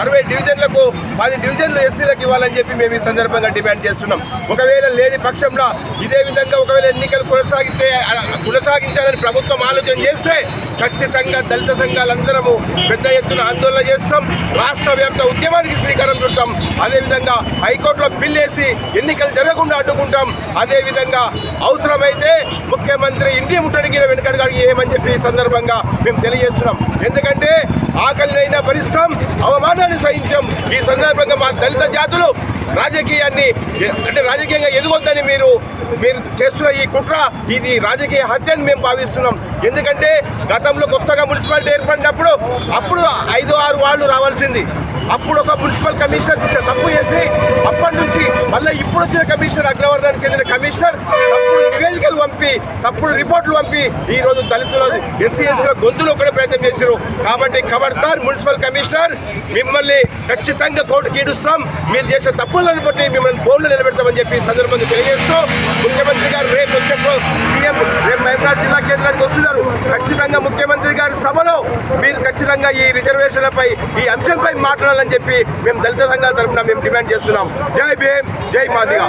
అరవై డివిజన్లకు పది డివిజన్లు ఎస్సీలకు ఇవ్వాలని చెప్పి మేము ఈ సందర్భంగా డిమాండ్ చేస్తున్నాం. ఒకవేళ లేని పక్షంలో ఇదే విధంగా ఒకవేళ ఎన్నికలు కొనసాగితే కొనసాగించాలని ప్రభుత్వం ఆలోచన చేస్తే ఖచ్చితంగా దళిత సంఘాలందరము పెద్ద ఎత్తున ఆందోళన చేస్తాం. రాష్ట్ర వ్యాప్త ఉద్యమానికి శ్రీకారం చుడతాం. అదేవిధంగా హైకోర్టులో బిల్లేసి ఎన్నికలు జరగకుండా అడ్డుకుంటాం. అదేవిధంగా అవసరమైతే ముఖ్యమంత్రి ఇంటి ముట్టడికి వెనుకడుగు ఏమని చెప్పి ఈ సందర్భంగా మేము తెలియజేస్తున్నాం. ఎందుకంటే ఆకలినైనా భరిస్తాం అవమానాన్ని సహించాం. ఈ సందర్భంగా మా దళిత జాతులు రాజకీయాన్ని అంటే రాజకీయంగా ఎదుగొద్దని మీరు మీరు చేస్తున్న ఈ కుట్ర ఇది రాజకీయ హత్య అని మేము భావిస్తున్నాం. ఎందుకంటే గతంలో కొత్తగా మున్సిపాలిటీ ఏర్పడినప్పుడు అప్పుడు ఐదు ఆరు వాళ్ళు రావాల్సింది. అప్పుడు ఒక మున్సిపల్ కమిషనర్ తప్పు చేసి అప్పటి నుంచి మళ్ళీ ఇప్పుడు వచ్చిన కమిషనర్ అగ్రవర్ణానికి చెందిన కమిషనర్ నివేదిక పంపి తప్పుడు రిపోర్ట్లు పంపి ఈ రోజు దళితుల ఎస్సీ ఎస్సీల గొంతులు ఒకటే ప్రయత్నం చేశారు కాబట్టి ఖబర్దార్ మున్సిపల్ కమిషనర్ మిమ్మల్ని ఖచ్చితంగా కోర్టు కీడుస్తాం మీరు చేసిన తప్పులను బట్టి మిమ్మల్ని ఫోన్లో నిలబెడతామని చెప్పి సందర్భంగా తెలియజేస్తూ ముఖ్యమంత్రి గారు రేపు వచ్చే సీఎం రేపు మహబూబాద్ జిల్లా కేంద్రానికి వస్తున్నారు. ఖచ్చితంగా ముఖ్యమంత్రి గారి సభలో మీరు ఖచ్చితంగా ఈ రిజర్వేషన్లపై ఈ అంశంపై మాట్లాడాలని చెప్పి మేము దళిత సంఘాల తరఫున మేము డిమాండ్ చేస్తున్నాం. జై భీమ్ జై మాదిగా.